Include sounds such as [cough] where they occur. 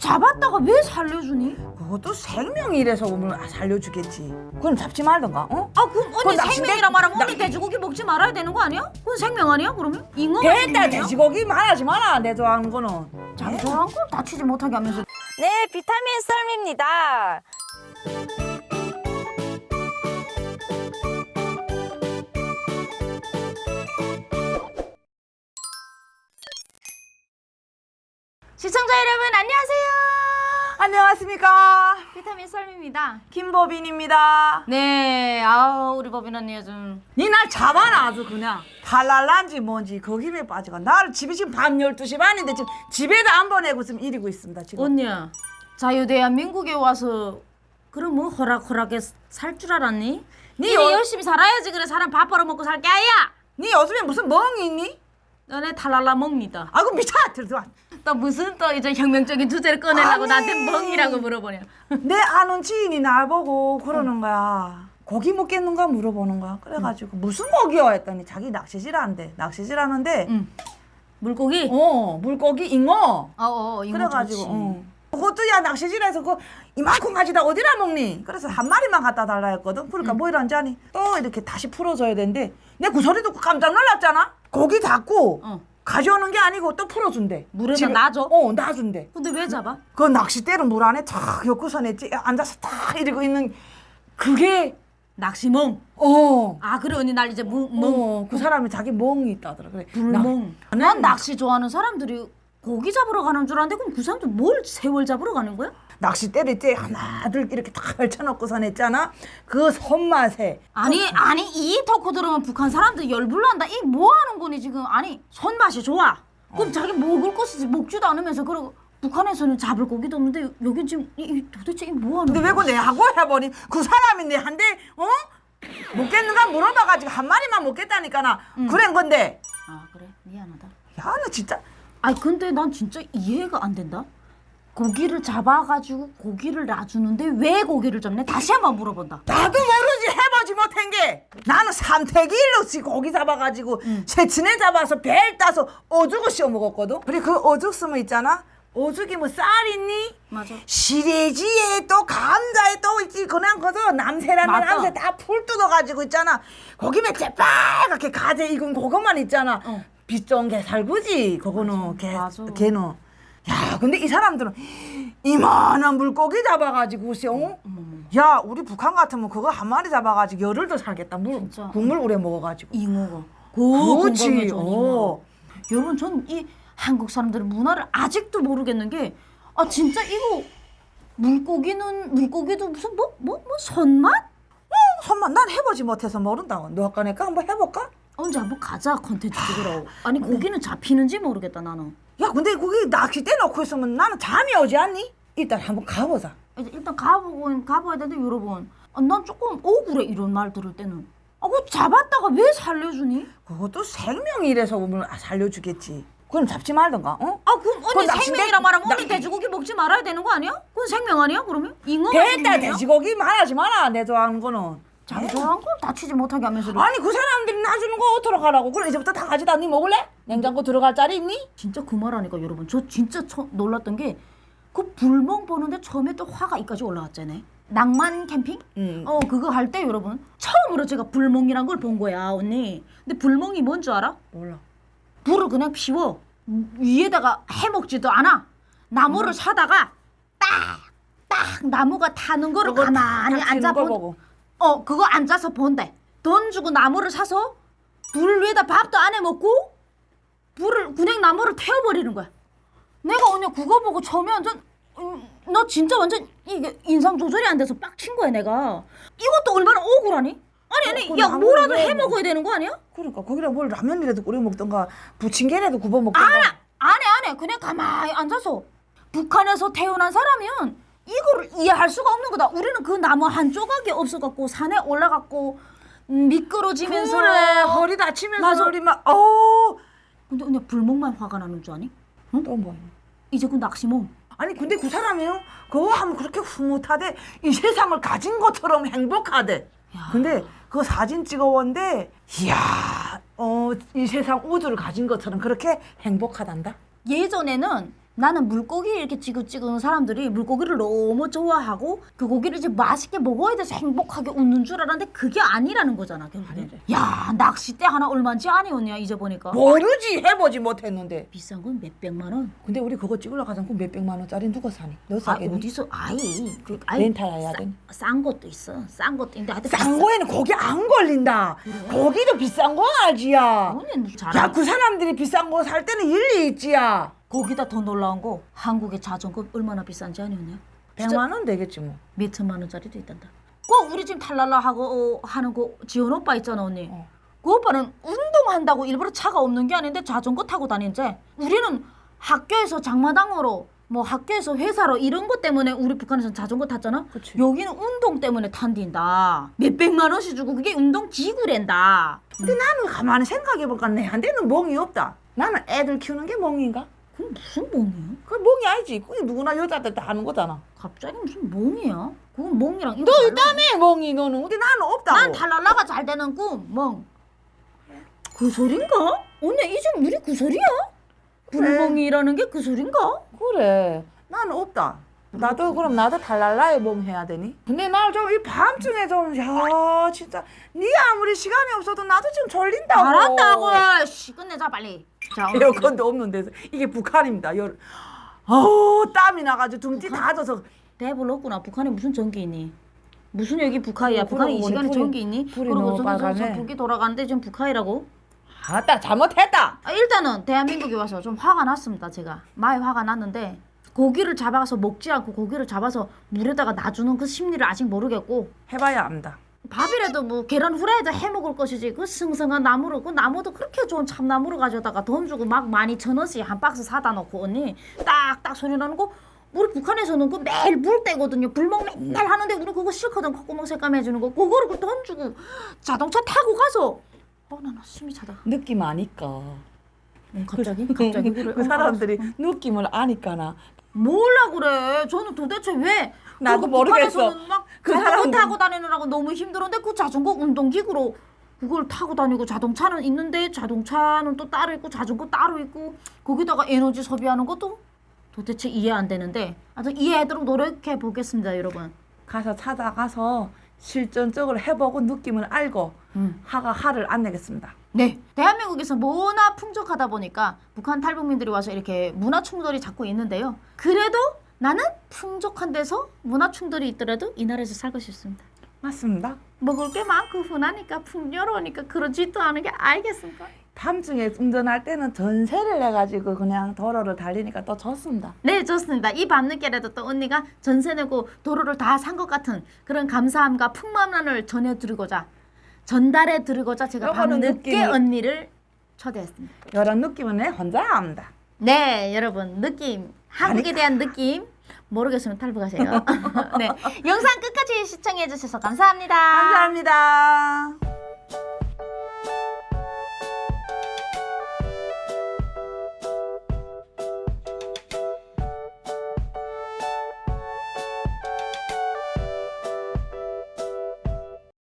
잡았다가 왜 살려주니? 그것도 생명이라서 오면 살려주겠지. 그럼 잡지 말던가. 어? 아 그럼 언니 그건 생명이라 말하면 나- 언니 돼지고기 먹지 말아야 되는 거 아니야? 그건 생명 아니야 그러면? 잉어가 됐다? 돼지고기 말하지 마라. 내 좋아하는 거는. 자기 좋아하는 걸 다치지 못하게 하면서 네, 비타민 썰입니다. 시청자 여러분 안녕하세요 안녕하십니까. 비타민 썰입니다 김보빈입니다. 네 아우 우리 법인 언니 요즘 니날 잡아라 아주 그냥. 팔랄란지 뭔지 그 힘에 빠져가. 나를 집이 지금 밤 12시 반인데 지금 집에도 안 보내고 지금 이러고 있습니다. 지금. 언니야 자유 대한민국에 와서 그럼 뭐 호락호락해 살줄 알았니? 니니 어- 열심히 살아야지 그래 사람 밥 벌어먹고 살게 아야 니 요즘에 무슨 멍이 있니? 너네 탈랄라 먹니다 아이고 미쳐 들어와. 또 무슨 또 이제 혁명적인 주제를 꺼내려고 아니. 나한테 멍이라고 물어보냐 내 아는 지인이 날 보고 그러는 거야. 고기 먹겠는가 물어보는 거야. 그래가지고 무슨 고기요 했더니 자기 낚시질 한대. 낚시질 하는데 응 물고기? 어 물고기 잉어. 어어 이거 그래가지고 좋지. 어. 그것도 야 낚시질해서 그 이만큼 가지다 어디라 먹니? 그래서 한 마리만 갖다 달라 했거든. 그러니까 뭐 이런지 아니? 또 이렇게 다시 풀어줘야 되는데 내 그 소리 듣고 깜짝 놀랐잖아. 고기 잡고 어. 가져오는 게 아니고 또 풀어준대. 물에다 집에- 놔줘? 어 놔준대. 근데 왜 잡아? 그 낚싯대를 물 안에 탁 엮고선에 찌- 앉아서 탁 이러고 있는 그게 낚시멍 어. 아 그래 언니 날 이제 멍, 멍 어, 그 사람이 자기 멍이 있다더라. 그래. 불멍 나- 난 낚시 좋아하는 사람들이 고기 잡으러 가는 줄 알았는데 그럼 그 사람들 뭘 세월 잡으러 가는 거야? 낚싯대를 이제 하나둘 이렇게 탁 걸쳐놓고선 했잖아. 그 손맛에. 아니 아니 이 토크 들으면 북한 사람들 열불난다. 이 뭐 하는 거니 지금? 아니 손맛이 좋아. 그럼 자기 먹을 것이지 먹지도 않으면서 그러고 북한에서는 잡을 고기도 없는데 여긴 지금 이, 이 도대체 이 뭐 하는 근데 거야? 왜그 내하고 해버린 그 사람이 내한대 어? 먹겠는가 물어봐가지고 한 마리만 먹겠다니까 나. 그런 건데. 아 그래? 미안하다. 야 나 진짜 아니 근데 난 진짜 이해가 안 된다. 고기를 잡아가지고 고기를 놔주는데 왜 고기를 잡냐? 다시 한번 물어본다. 나도 모르지 해보지 못한 게 나는 삼태기 일로씩 고기 잡아가지고 새치네 잡아서 벨 따서 어죽을 씌워 먹었거든 그리고 그 어죽 쓰면 있잖아 어죽이 뭐쌀 있니? 맞아. 시래지에 또 감자에 또 있지 그냥 거저 남새라는 맞아. 남새 다 풀 뜯어가지고 있잖아 고기면 재빨갛게 가재 익은 그것만 있잖아 어. 빛 좋은 게 살구지 그거는 걔, 맞아. 걔는 야 근데 이 사람들은 이만한 물고기 잡아가지고 어? 야 우리 북한 같으면 그거 한 마리 잡아가지고 열흘도 살겠다 물 진짜. 국물 우려 먹어가지고 잉어가. 고 그렇지. 어. 여러분 전 이 한국 사람들의 문화를 아직도 모르겠는 게 아 진짜 이거 물고기는 물고기도 무슨 뭐 뭐뭐 손맛? 손만 난 해보지 못해서 모른다고 너 아까 내가 한번 해볼까? 언제 한번 가자 컨텐츠 찍으러. 아니 고기는 잡히는지 모르겠다 나는. 야 근데 거기 낚싯대 놓고 있으면 나는 잠이 오지 않니? 일단 한번 가보자 이제 일단 가보고 가봐야 되는데 여러분 아, 난 조금 억울해 이런 말 들을 때는 아 그거 잡았다가 왜 살려주니? 그것도 생명이라서 오면 아, 살려주겠지 그럼 잡지 말던가 어? 아 그럼 그건 언니 낚싯대- 생명이라 말하면 나- 언니 돼지고기 먹지 말아야 되는 거 아니야? 그건 생명 아니야 그러면? 잉어가 됐다 생명이야? 돼지고기 말하지 마라 내 좋아하는 거는 자기 좋아하는 걸 다치지 못하게 하면서 아니 그 사람들이 놔주는 거 어떡하러 가라고 그럼 이제부터 다 가져다 니 먹을래? 냉장고 들어갈 자리 있니? 진짜 그 말하니까 여러분 저 진짜 처, 놀랐던 게 그 불멍 보는데 처음에 또 화가 이까지 올라왔잖아요 낭만 캠핑? 응. 어 그거 할 때 여러분 처음으로 제가 불멍이란 걸 본 거야 언니 근데 불멍이 뭔 줄 알아? 몰라 불을 그냥 피워 위에다가 해먹지도 않아 나무를 사다가 딱 딱 나무가 타는 거를 가만히 딱 치는 앉아 거본 보고. 어 그거 앉아서 본대. 돈 주고 나무를 사서 불 위에다 밥도 안 해 먹고 불을 그냥 나무를 태워버리는 거야. 내가 언니 그거 보고 처음에 완전 음, 나 진짜 완전 이게 인상 조절이 안 돼서 빡친 거야 내가. 이것도 얼마나 억울하니? 아니 아니 어, 야 나무를 뭐라도 왜해 먹어야 되는 거 아니야? 그러니까 거기다 뭘 라면이라도 끓여 먹던가 부침개라도 굽어 먹던가. 안 해, 안 해, 안 해. 그냥 가만히 앉아서 북한에서 태어난 사람이면 이거를 이해할 수가 없는 거다. 우리는 그 나무 한 조각이 없어갖고 산에 올라갔고 음, 미끄러지면서. 그래 허리 다치면서 맞아. 허리 막 어우 근데 그냥 불멍만 화가 나는 줄 아니? 또 뭐야 이제 그 낚시몸. 아니 근데 그 사람이요 그거 하면 그렇게 흐뭇하대 이 세상을 가진 것처럼 행복하대 야. 근데 그 사진 찍어온데 이야 어 이 세상 우주를 가진 것처럼 그렇게 행복하단다 예전에는 나는 물고기 이렇게 지긋지긋한 사람들이 물고기를 너무 좋아하고 그 고기를 이제 맛있게 먹어야 돼서 행복하게 웃는 줄 알았는데 그게 아니라는 거잖아 결국엔. 야 낚싯대 하나 얼마인지 아니 언니야 이제 보니까. 모르지 해보지 못했는데. 비싼 건 몇백만 원. 근데 우리 그거 찍으러 가자. 그 몇백만 원짜리 누가 사니? 너 아 사겠니? 어디서 아이 그 렌탈 해야 싸- 되니? 싼 것도 있어. 싼 것도 있는데 하여튼 싼 거에는 고기 안 걸린다. 고기도 비싼 건 알지야. 야, 그 사람들이 비싼 거 살 때는 일리 있지야. 거기다 더 놀라운 거 한국의 자전거 얼마나 비싼지 아니었냐? 진짜 100만 원 되겠지 뭐. 몇 천만 원짜리도 있단다. 그 우리 지금 탈랄라 하고 어, 하는 거 지원 오빠 있잖아 언니. 어. 그 오빠는 운동한다고 일부러 차가 없는 게 아닌데 자전거 타고 다니지. 우리는 학교에서 장마당으로 뭐 학교에서 회사로 이런 것 때문에 우리 북한에서 자전거 탔잖아. 그치. 여기는 운동 때문에 탄딘다. 몇 백만 원씩 주고 그게 운동 기구랜다. 근데 나는 가만히 생각해보니까 내한테는 멍이 없다. 나는 애들 키우는 게 멍인가? 그건 무슨 멍이야? 그 멍이 아니지. 그게 누구나 여자들 다 하는 거잖아. 갑자기 무슨 멍이야? 그건 이거 너 달라. 있다며 멍이 너는. 근데 나는 없다고. 난 탈랄라가 잘 되는 꿈, 멍. 그 소린가? 언니 이제 우리 그 소리야? 불멍이라는 게 그 소린가? 그래. 나는 없다. 나도 그럼 나도 달랄라에 멍 해야 되니? 근데 나 좀 이 밤중에 좀야 진짜 네 아무리 시간이 없어도 나도 지금 졸린다고. 잘한다고. 씨 끝내자 빨리. 자 오늘 에어컨도 없는 데서 이게 북한입니다. 열. 어우 땀이 나가지고 등띠 다 젖어. 대불 없구나. 북한에 무슨 전기 있니? 무슨 여기 북한이야? 북한에 이 시간에 불이- 전기 있니? 불이 너무 저는 저- 저 빨갛네. 불기 돌아가는데 지금 북한이라고? 아따 잘못했다. 아, 일단은 대한민국에 와서 좀 화가 났습니다. 제가 많이 화가 났는데 고기를 잡아서 먹지 않고 고기를 잡아서 물에다가 놔주는 그 심리를 아직 모르겠고 해봐야 압니다. 밥이라도 뭐 계란 후라이드 해 먹을 것이지 그 승승한 나무로 그 나무도 그렇게 좋은 참나무를 가져다가 돈 주고 막 많이 천 원씩 한 박스 사다 놓고 언니 딱딱 소리 나는 거 우리 북한에서는 그 매일 물 떼거든요 불멍 맨날 하는데 우리 그거 싫거든 콧구멍 색감 해 주는 거 그거를 그 돈 주고 자동차 타고 가서 어나 나 숨이 차다 느낌 아니까. 응, 갑자기 갑자기 그래 그 어, 사람들이 알았어. 느낌을 아니까나. 몰라 그래 저는 도대체 왜 나도 모르겠어. 북한에서는 막 그 사람은- 타고 다니느라고 너무 힘들었는데 그 자전거 운동기구로 그걸 타고 다니고 자동차는 있는데 자동차는 또 따로 있고 자전거 따로 있고 거기다가 에너지 소비하는 것도 도대체 이해 안 되는데 아무튼 이해하도록 노력해 보겠습니다 여러분 가서 찾아가서 실전적으로 해보고 느낌을 알고 음. 하가 화를 안 내겠습니다. 네 대한민국에서 문화 풍족하다 보니까 북한 탈북민들이 와서 이렇게 문화 충돌이 자꾸 있는데요 그래도 나는 풍족한 데서 문화 충돌이 있더라도 이 나라에서 살고 싶습니다 맞습니다. 먹을 게 많고 흔하니까 풍요로우니까 그러지도 않은 게 알겠습니까? 밤중에 운전할 때는 전세를 내가지고 그냥 도로를 달리니까 또 좋습니다. 네 좋습니다. 이 밤늦게라도 또 언니가 전세 내고 도로를 다 산 것 같은 그런 감사함과 풍만을 전해드리고자 전달해 드리고자 제가 요거는 밤늦게 느낌이- 언니를 초대했습니다. 이런 느낌은 내 혼자 압니다. 네 여러분 느낌 한국에 대한 느낌 모르겠으면 탈북하세요. [laughs] 네 영상 끝까지 시청해 주셔서 감사합니다. 감사합니다.